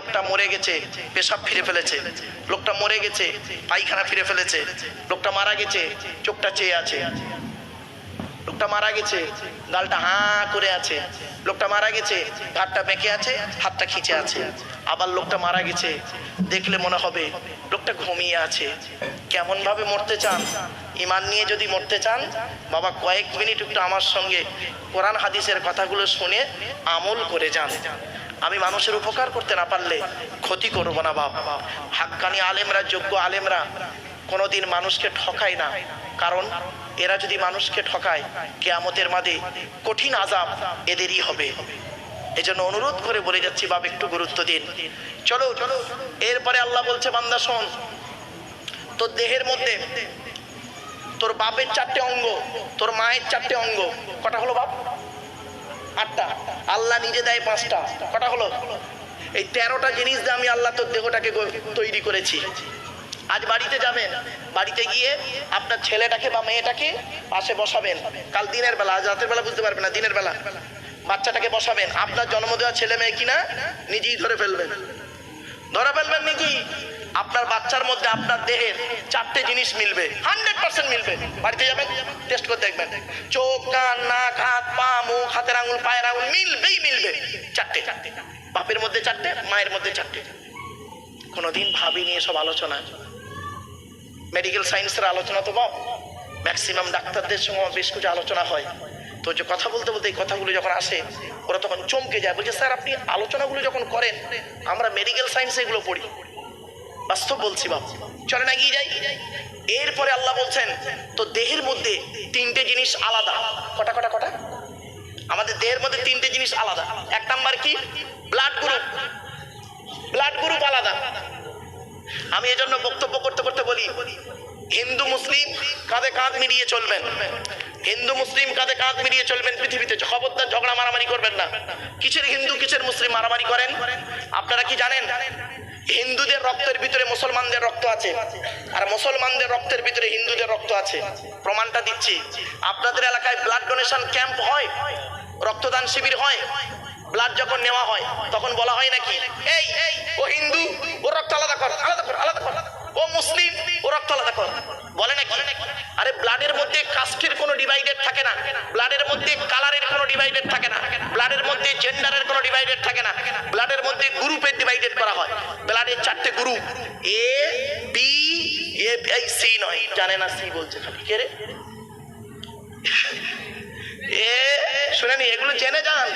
লোকটা মরে গেছে, পেশাব ফিরে ফেলেছে। লোকটা মরে গেছে, পায়খানা ফিরে ফেলেছে। লোকটা মারা গেছে, চোখটা চেয়ে আছে। লোকটা মারা গেছে, গালটা হাঁ করে আছে। লোকটা মারা গেছে, ঘাটটা বেঁকে আছে, হাতটা খিঁচে আছে। আবার লোকটা মারা গেছে, দেখলে মনে হবে লোকটা ঘুমিয়ে আছে। কেমন ভাবে মরতে চান? ইমান নিয়ে যদি মরতে চান, বাবা কয়েক মিনিট একটু আমার সঙ্গে কোরআন হাদিসের কথাগুলো শুনে আমল করে যান। আমি মানুষের উপকার করতে না পারলে ক্ষতি করব না, বাপ। হাক্কানি আলেমরা, যোগ্য আলেমরা কোনোদিন মানুষকে ঠকায় না। কারণ এরা যদি মানুষকে ঠকায়, কেয়ামতের মাঝে কঠিন আজাব এদেরই হবে। এজন্য অনুরোধ করে বলে যাচ্ছি, বাপ, একটু গুরুত্ব দিন। চলো চলো। এরপরে আল্লাহ বলছে, বান্দা, শোন। তোর দেহের মধ্যে তোর বাপের চারটে অঙ্গ, তোর মায়ের চারটে অঙ্গ। কটা হলো, বাপ? আটটা। আল্লাহ নিজে দেয় পাঁচটা। কটা হলো? এই তেরোটা জিনিস দিয়ে আমি আল্লাহ তোর দেহটাকে তৈরি করেছি। আজ বাড়িতে যাবেন। বাড়িতে গিয়ে আপনার ছেলেটাকে বা মেয়েটাকে পাশে বসাবেন। কাল দিনের বেলা, আজ রাতের বেলা বুঝতে পারবেন না, দিনের বেলা। বাচ্চাটাকে বসাবেন। আপনার জন্ম দেওয়া ছেলে মেয়ে কিনা, নিজেই ধরে ফেলবেন। ধরে ফেলবেন নাকি আপনার বাচ্চার মধ্যে আপনার দেহের চারটে জিনিস মিলবে, হান্ড্রেড পার্সেন্ট মিলবে। বাড়িতে যাবেন? টেস্ট করে দেখবেন। চোখ, কান, নাক, হাত, পা, মুখ, হাতের আঙুল, পায়ের আঙুল মিলবেই মিলবে। চারটে। চারটে বাপের মধ্যে চারটে, মায়ের মধ্যে চারটে। কোনোদিন ভাবিনি সব আলোচনা। মেডিকেল সায়েন্সের আলোচনা তো বাপ ম্যাক্সিমাম ডাক্তারদের সঙ্গে বেশ কিছু আলোচনা হয়। তো যে কথা বলতে বলতে এই কথাগুলো যখন আসে, ওরা তখন চমকে যায়। বলছে, স্যার, আপনি আলোচনাগুলো যখন করেন, আমরা মেডিকেল সায়েন্সে এগুলো পড়ি। বাস্তব বলছি বাপ। চলে না গিয়ে যাই। এরপরে আল্লাহ বলছেন তো দেহের মধ্যে তিনটে জিনিস আলাদা। কটা কটা কটা? আমাদের দেহের মধ্যে তিনটে জিনিস আলাদা। এক নাম্বার কি? ব্লাড গ্রুপ ব্লাড গ্রুপ আলাদা। আমি এজন্য বক্তব্য করতে করতে বলি, হিন্দু, মুসলিম কাঁধে কাঁধ মিলিয়ে চলবেন। হিন্দু, মুসলিম কাঁধে কাঁধ মিলিয়ে চলবেন পৃথিবীতে। খবরদার ঝগড়া, মারামারি করবেন না। কিসের হিন্দু, কিসের মুসলিম মারামারি করেন? আপনারা কি জানেন? হিন্দুদের রক্তের ভিতরে মুসলমানদের রক্ত আছে। আর মুসলমানদের রক্তের ভিতরে হিন্দুদের রক্ত আছে। প্রমাণটা দিচ্ছি। আপনাদের এলাকায় ব্লাড ডোনেশন ক্যাম্প হয়? রক্তদান শিবির হয়? ব্লাড যখন নেওয়া হয়, তখন বলা হয় নাকি, এই এই, ও হিন্দু ও রক্ত আলাদা কর আলাদা কর আলাদা কর। ও মুসলিম, ও রক্ত আলাদা কর। বলে নাকি ব্লাডের মধ্যে কাস্টের কোনো ডিভাইডেড থাকে না। ব্লাডের মধ্যে কালারের কোনো ডিভাইডেড থাকে না। ব্লাডের মধ্যে জেন্ডারের কোনো ডিভাইডেড থাকে না। ব্লাডের মধ্যে গ্রুপের ডিভাইডেড করা হয়। ব্লাডের চারটে group A B A C নয়। জানে না সি বলছে কে রে? এ শুনেনি এগুলো জেনে যান।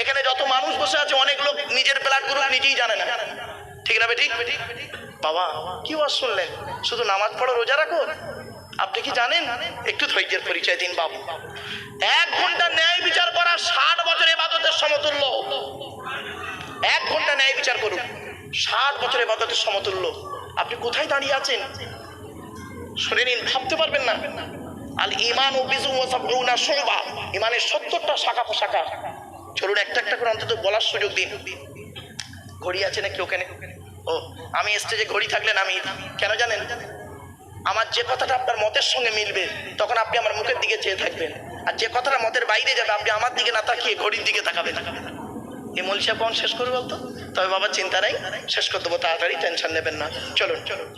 এখানে যত মানুষ বসে আছে, অনেক লোক নিজের ব্লাড গ্রুপ নিজেই জানে না। ঠিক না ঠিক বাবা, কি ওয়াজ শুনলেন? শুধু নামাজ পড়ো রোজা রাখো? আপনি কি জানেন? একটু ধৈর্যের পরিচয় দিন বাবু। এক ঘণ্টা ন্যায় বিচার করা ষাট বছর এবাদতের সমতুল্য। এক ঘণ্টা ন্যায় বিচার করুন। ষাট বছর এবাদতের সমতুল্য। আপনি কোথায় দাঁড়িয়ে আছেন? শুনে নিন, ভাবতে পারবেন না। আল ইমান ও বিজু সাবউনা শুবা ইমানের সত্তরটা শাখা শাখা চলুন একটা একটা করে অন্তত বলার সুযোগ দিন। ঘড়ি আছে না নাকি ওখানে ও, আমি স্টেজে ঘড়ি থাকলে আমি কেন জানেন? আমার যে কথাটা আপনার মতের সঙ্গে মিলবে, তখন আপনি আমার মুখের দিকে চেয়ে থাকবেন। আর যে কথাটা মতের বাইরে যাবে, আপনি আমার দিকে না তাকিয়ে ঘড়ির দিকে তাকাবে এ মলিশা পণ শেষ করবে বলতো? তবে বাবা, চিন্তা নাই, শেষ করে দেবো, তাড়াতাড়ি টেনশন নেবেন না। চলুন চলুন।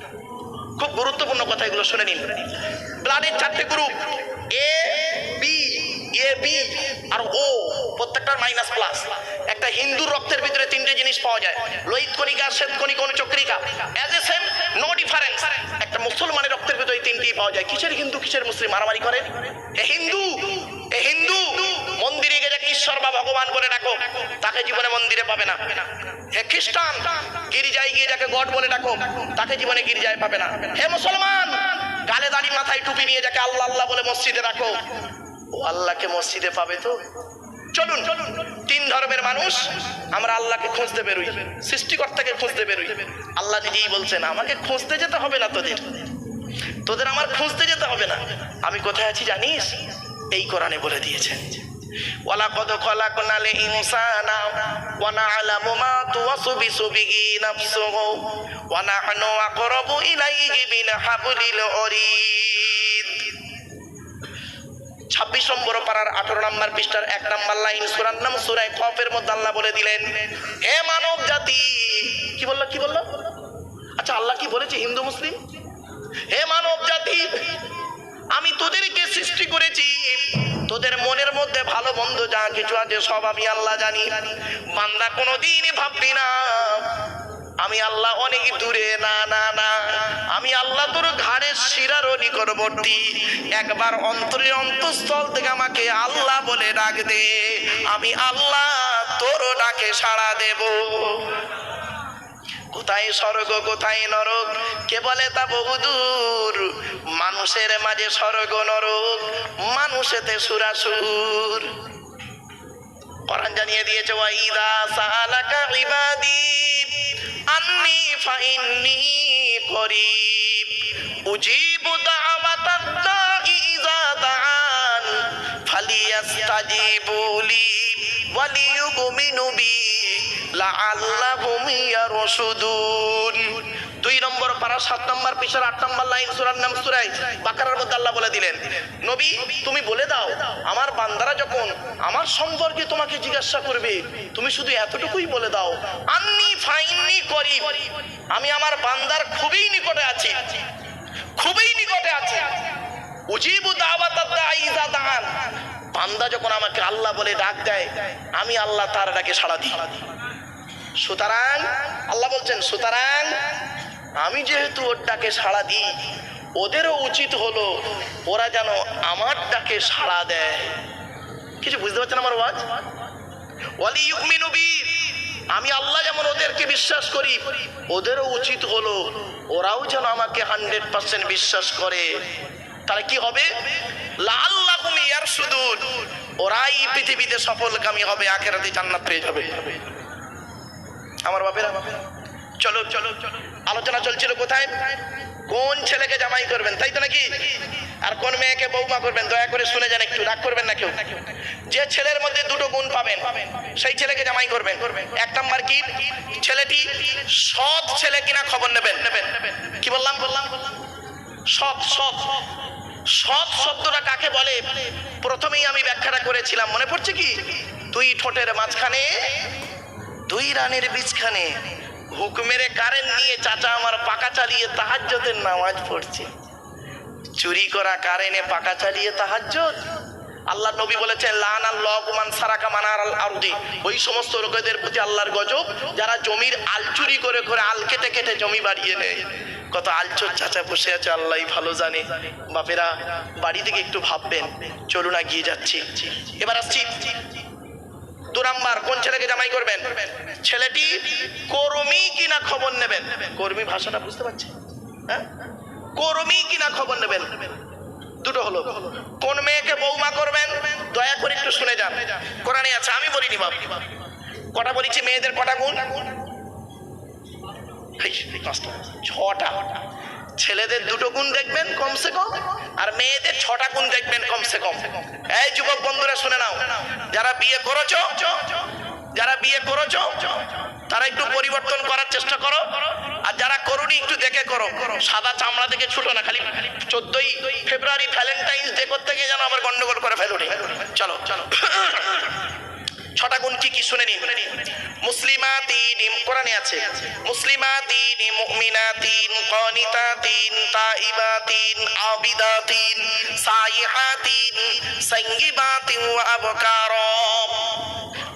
খুব গুরুত্বপূর্ণ কথা এগুলো শুনে নিন। ব্লাডের চারটে গ্রুপ এ এ বি আর ও প্রত্যেকটার মাইনাস প্লাস একটা হিন্দুর রক্তের ভিতরে তিনটে জিনিস পাওয়া যায়। লোহিত কণিকা, শ্বেত কণিকা, অনুচক্রিকা। As a same no difference একটা মুসলমানের রক্তের ভিতরে এই তিনটেই পাওয়া যায়। কিসের হিন্দু, কিসের মুসলিম? মারামারি করেন? এ হিন্দু এ হিন্দু, মন্দিরে গিয়ে যাকে ঈশ্বর বা ভগবান বলে ডাকো, তাকে জীবনে মন্দিরে পাবে না। হে খ্রিস্টান, গির্জায় গিয়ে যাকে গড বলে ডাকো, তাকে জীবনে গির্জায় পাবে না। হে মুসলমান, গালে দাড়ি, মাথায় টুপি নিয়ে যাকে আল্লাহ আল্লাহ বলে মসজিদে রাখো। ও আল্লাহকে মসজিদে পাবে তো? চলুন চলুন। তিন ধর্মের মানুষ, আমরা আল্লাহকে খুঁজতে বেরোই। সৃষ্টিকর্তাকে খুঁজতে বেরোই। আল্লাহ নিজেই বলছেন, আমাকে খুঁজতে যেতে হবে না তোদের। তোদের আমার খুঁজতে যেতে হবে না। আমি কোথায় আছি জানিস? এই কোরআনে বলে দিয়েছেন ওয়ালাকদ খলাকনাল ইনসানা ওয়া না'লামু মা তুওয়াসবিসু বিহি নাফসুহু ওয়া নাহনু আকরাবু ইলাইহি হাবলিল ওয়ারিদ ছাব্বিশ নম্বর পাড়ার আঠারো নম্বর পৃষ্ঠার এক নম্বর লাইন, সুরার নাম সুরায় খফের মধ্যে আল্লাহ বলে দিলেন, হে মানব জাতি! কি বলল কি বলল? আচ্ছা আল্লাহ কি বলেছে, হিন্দু, মুসলিম? হে মানব জাতি, আমি তোদেরকে সৃষ্টি করেছি। তোদের মনের মধ্যে ভালো, মন্দ যা কিছু আছে, সব আমি আল্লাহ জানি। বান্দা কোনোদিনই ভাববি না। আমি আল্লাহ অনেক দূরে, না না না। আমি আল্লাহ তোর ঘাড়ের শিরারও নিকটবর্তী। একবার অন্তরে অন্তঃস্থল থেকে আমাকে আল্লাহ বলে ডাক দে। আমি আল্লাহ তোরও ডাকে সাড়া দেব। কোথায় স্বর্গ, কোথায় নরক? কে বলে তা বহুদূর মানুষের মাঝে স্বর্গ, নরক। মানুষেতে সুরাসুর। কোরআন জানিয়ে দিয়েছে ওয়াইদা সালাকা ইবাদি। আন্নি ফাইন্নি করিব। উজিবু দাওয়াতাদ দাঈ ইযা দাআন ফালিয়াস্তাজিবু লি ওয়ালিয়ুমিনু বি লাআল্লাহুম ইয়ারশুদুন। দুই নম্বর পারা, সাত নম্বর পিছর আট নম্বর লাইন সুরার নাম সুরাই, বাকারার মধ্যে আল্লাহ বলে দিলেন, নবী, তুমি বলে দাও, আমার বান্দারা যখন আমার সম্পর্কে তোমাকে জিজ্ঞাসা করবে, তুমি শুধু এতটুকুই বলে দাও, আন্নি ফাইননি করি, আমি আমার বান্দার খুবই নিকটে আছি, খুবই নিকটে আছি, উজিবু দাওয়াত বান্দা যখন আমাকে আল্লাহ বলে ডাক দেয়, আমি আল্লাহ তার ডাকে সাড়া দিই। সুতরাং, আল্লাহ বলছেন, সুতরাং আমি যেহেতু ওর ডাকে সাড়া দিই, ওদেরও উচিত হলো ওরা যেন আমার ডাকে সাড়া দেয়। কিছু বুঝতে পারছেন আমার ওয়াজ ওয়ালি ইউমিনু বি, আমি আল্লাহ যেমন ওদেরকে বিশ্বাস করি, ওদেরও উচিত হলো ওরাও যেন আমাকে হান্ড্রেড পার্সেন্ট বিশ্বাস করে। তাহলে কি হবে? লাল্লাহ তুমি আর সুদূর ওরাই পৃথিবীতে সফলকামী হবে, আখেরাতে জান্নাত পেয়ে যাবে। আমার বাপেরা, চলো চলো চলো। আলোচনা চলছিল কোথায়? কোন ছেলেকে জামাই করবেন, তাই তো নাকি? আর কোন মেয়েকে বৌমা করবেন, দয়া করে শুনে যান একটু, রাগ করবেন না কেউ? যে ছেলের মধ্যে দুটো গুণ পাবেন, সেই ছেলেকে জামাই করবেন। এক নাম্বার কি? ছেলেটি সৎ ছেলে কিনা খবর নেবেন? কি বললাম বললাম? সৎ সৎ। সৎ শব্দটা কাকে বলে? প্রথমেই আমি ব্যাখ্যাটা করেছিলাম, মনে পড়ছে কি? দুই ঠোঁটের মাঝখানে, দুই রানের বীজখানে। হুক মেরে কারেন্ট নিয়ে চাচা আমার পাকা চালিয়ে তাহাজ্জতের নামাজ পড়ছে। চুরি করা কারেনে পাকা চালিয়ে তাহাজ্জত আল্লাহ নবী বলেছেন, লান আল্লাহ কুমান সারাকা মানার আল আরদি। ওই সমস্ত লোকেদের প্রতি আল্লাহর গজব, যারা জমির আল চুরি করে করে আল কেটে কেটে জমি বাড়িয়ে নেয়। কত আলচোর চাচা বসে আছে আল্লাহ ভালো জানে। বাপেরা, বাড়ি থেকে একটু ভাববেন। চলুন গিয়ে যাচ্ছি। এবার আসছি। নাম্বার কোন ছেলেকে জামাই করবেন? ছেলেটি কর্মী কিনা খবর নেবেন? কর্মী ভাষাটা বুঝতে পারছি? হ্যাঁ? কর্মী কিনা খবর নেবেন? দুটো হলো। কোন মেয়েকে বৌমা করবেন? দয়া করে একটু শুনে যান। কোরআনে আছে, আমি বলিনি বাপ। কটা বলেছি মেয়েদের কটা গুণ। ছটা। ছেলেদের দুটো গুণ দেখবেন কমসে কম, আর মেয়েদের ছটা গুণ দেখবেন কমসে কম। এই যুবক বন্ধুরা, শুনে নাও। যারা বিয়ে করেছ, যারা বিয়ে করেছ, তারা একটু পরিবর্তন করার চেষ্টা করো। আর যারা করুনি, একটু দেখে করো। সাদা চামড়া থেকে ছুটো না, খালি চোদ্দই ফেব্রুয়ারি ভ্যালেন্টাইন্স ডে করতে গিয়ে যেন আবার গন্ডগোল করে ফেলো চলো চলো। ছটা গুণ কি কি শুনে নিন মুসলিমাতিন, কোরআনে আছে। মুসলিমাতিন, মুমিনাতিন, কানিতাতিন, তাইবাতিন, আবিদাতিন, সাইহাতিন, সাইয়িবাতিন ওয়া আবকারা।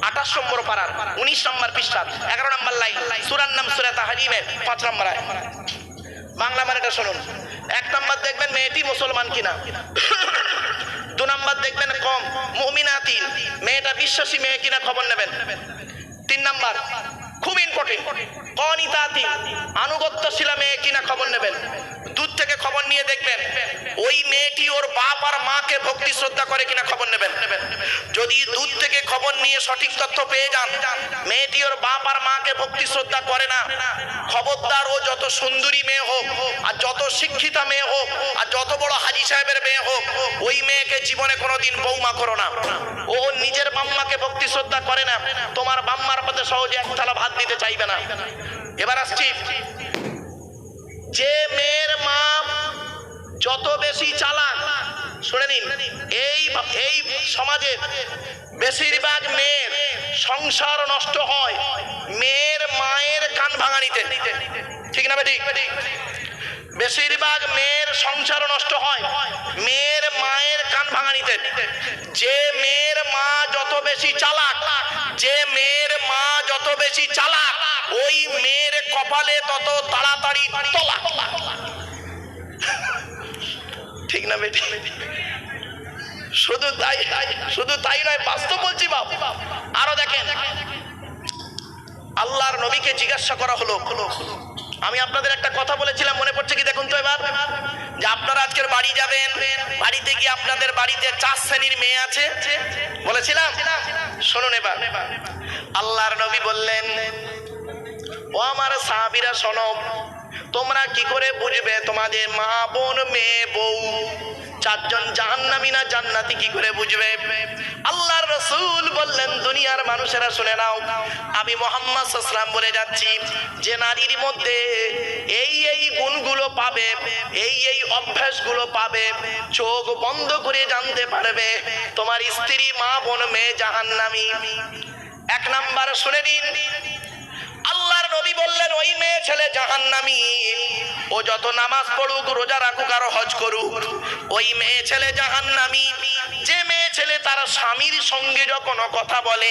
আঠাশ নম্বর পাড়ার উনিশ নম্বর পৃষ্ঠা এগারো নম্বর লাইন, সুরার নাম সুরা তাহারিমের পাঁচ নম্বর বাংলা মানেটা শুনুন। এক নম্বর দেখবেন মেয়েটি মুসলমান কিনা। দেখবেন কম। মুমিনাতিন। মেয়েটা বিশ্বাসী, মেয়ে কিনা খবর নেবেন। তিন নাম্বার, খুব ইম্পর্টেন্ট অনিতাতি আনুগত্যশীলা মেয়ে কিনা খবর নেবেন। দূর থেকে খবর নিয়ে দেখবেন, ওই মেয়েটি ওর বাপ আর মাকে ভক্তি শ্রদ্ধা করে কিনা খবর নেবেন। যদি দূর থেকে খবর নিয়ে সঠিক তথ্য পেয়ে যান, মেয়েটি ওর বাপ আর মাকে ভক্তি শ্রদ্ধা করে না। খবরদার ও যত সুন্দরী মেয়ে হোক, আর যত শিক্ষিতা মেয়ে হোক, আর যত বড় হাজি সাহেবের মেয়ে হোক, ওই মেয়েকে জীবনে কোনোদিন বৌমা করো না। ও নিজের বাম্মাকে ভক্তি শ্রদ্ধা করে না, তোমার বাম্মার পথে সহজে এক থালা ভাত দিতে চাইবে না। এবার আসছি। যে মেয়ের মা যত বেশি চালাক, শুনে নিন, এই এই সমাজে বেশিরভাগ মেয়ের সংসার নষ্ট হয় মেয়ের মায়ের কান ভাঙানিতে। ঠিক না বেটি? বেশিরভাগ মেয়ের সংসার নষ্ট হয়। মেয়ের মায়ের কান ভাঙানিতে। যে মেয়ের মা যত বেশি চালাক, যে মেয়ের মা যত বেশি চালাক, ওই মেয়ের কপালে তত তাড়াতাড়ি তলা। ঠিক না বেটি? শুধু তাই শুধু তাই নয়, বাস্তব বলছি বাপ। আরও দেখেন। আল্লাহর নবীকে জিজ্ঞাসা করা হলো আমি আপনাদের একটা কথা বলেছিলাম, মনে পড়ছে কি দেখুন তো এবার? যে আপনারা আজকের বাড়ি যাবেন, বাড়িতে গিয়ে আপনাদের বাড়িতে চার শ্রেণির মেয়ে আছে। বলেছিলাম? শুনুন এবার। আল্লাহর নবী বললেন, ও আমার সাহাবিরা, শোনো, তোমরা কি করে বুঝবে তোমাদের মা বোন, মেয়ে, বউ? চারজন জাহান্নামী না জান্নাতি কি করে বুঝবে? আল্লাহর রসুল বললেন, দুনিয়ার মানুষেরা শুনে নাও, আমি মোহাম্মদ সাল্লাম বলে যাচ্ছি, যে নারীর মধ্যে এই এই গুণগুলো পাবে, এই এই অভ্যাসগুলো পাবে, চোখ বন্ধ করে জানতে পারবে, তোমার স্ত্রী, মা, বোন, মেয়ে জাহান্নামী। এক নাম্বার শুনে নিন নবী বললেন, ওই মেয়ে ছেলে জাহান্নামী। ও যত নামাজ পড়ুক, রোজা রাখুক আর হজ করুক, ওই মেয়ে ছেলে জাহান্নামী। যে মেয়ে ছেলে তার স্বামীর সঙ্গে যখন কথা বলে,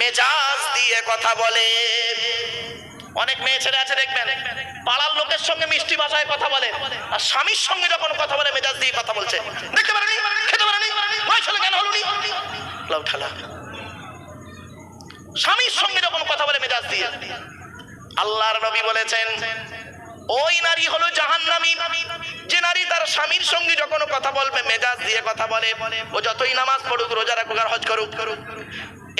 মেজাজ দিয়ে কথা বলে। অনেক মেয়ে ছেলে আছে, দেখবেন, পাড়ার লোকের সঙ্গে মিষ্টি ভাষায় কথা বলে, আর স্বামীর সঙ্গে যখন কথা বলে, মেজাজ দিয়ে কথা বলছে। দেখতে পারেনি? খেতে পারেনি? ছেলে কেন হলো নি? ঠালা। স্বামীর সঙ্গে যখন কথা বলে, মেজাজ দিয়ে। আল্লাহর নবী বলেছেন, ওই নারী হলো জাহান্নামী। যে নারী তার স্বামীর সঙ্গে যখন কথা বলবে, মেজাজ দিয়ে কথা বলে, ও যতই নামাজ পড়ুক, রোজা রাখুক আর হজ করুক,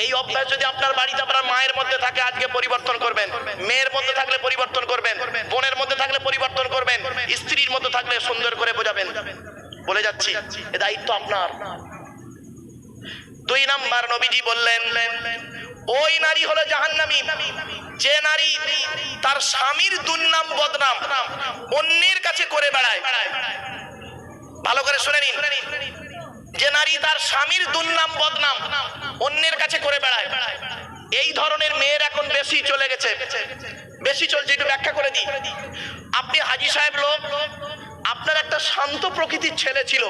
এই অভ্যাস যদি আপনার বাড়িতে আপনার মায়ের মধ্যে থাকে, আজকে পরিবর্তন করবেন। মেয়ের মধ্যে থাকলে পরিবর্তন করবেন। বোনের মধ্যে থাকলে পরিবর্তন করবেন। স্ত্রীর মধ্যে থাকলে সুন্দর করে বোঝাবেন। বলে যাচ্ছি, এ দায়িত্ব আপনার। দুই নাম্বার নবীজি বললেন ওই নারী হলো জাহান্নামী। যে নারী তার স্বামীর দুর্নাম বদনাম অন্যের কাছে করে বেড়ায়। ভালো করে শুনে নিন। যে নারী তার স্বামীর দুর্নাম বদনাম অন্যের কাছে করে বেড়ায়। এই ধরনের মেয়ের এখন বেশি চলে গেছে। বেশি চলছে, একটু ব্যাখ্যা করে দিই। আপনি হাজি সাহেব লোক, আপনার একটা শান্ত প্রকৃতির ছেলে ছিল।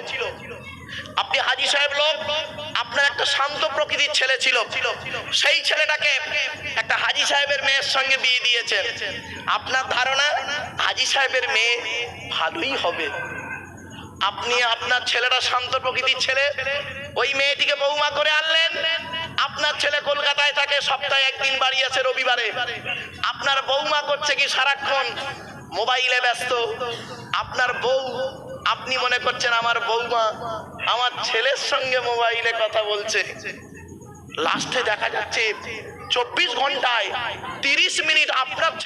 আপনি হাজি সাহেব লোক, আপনার একটা শান্ত প্রকৃতির ছেলে ছিল। সেই ছেলেটাকে একটা হাজি সাহেবের মেয়ের সঙ্গে বিয়ে দিয়েছেন। আপনার ধারণা, হাজি সাহেবের মেয়ে ভালোই হবে। আপনি আপনার ছেলেটা শান্ত প্রকৃতির ছেলে, ওই মেয়েটিকে বৌমা করে আনলেন। আপনার ছেলে কলকাতায় থাকে, সপ্তাহে একদিন বাড়ি আছে রবিবারে। আপনার বৌমা করছে কি সারাক্ষণ? মোবাইলে ব্যস্ত। আপনার বউ আপনি মনে করছেন আমার বৌমা আমার ছেলের সঙ্গে মোবাইলে কথা বলছে? লাস্টে দেখা যাচ্ছে চব্বিশ ঘন্টায় তিরিশ মিনিট আপনার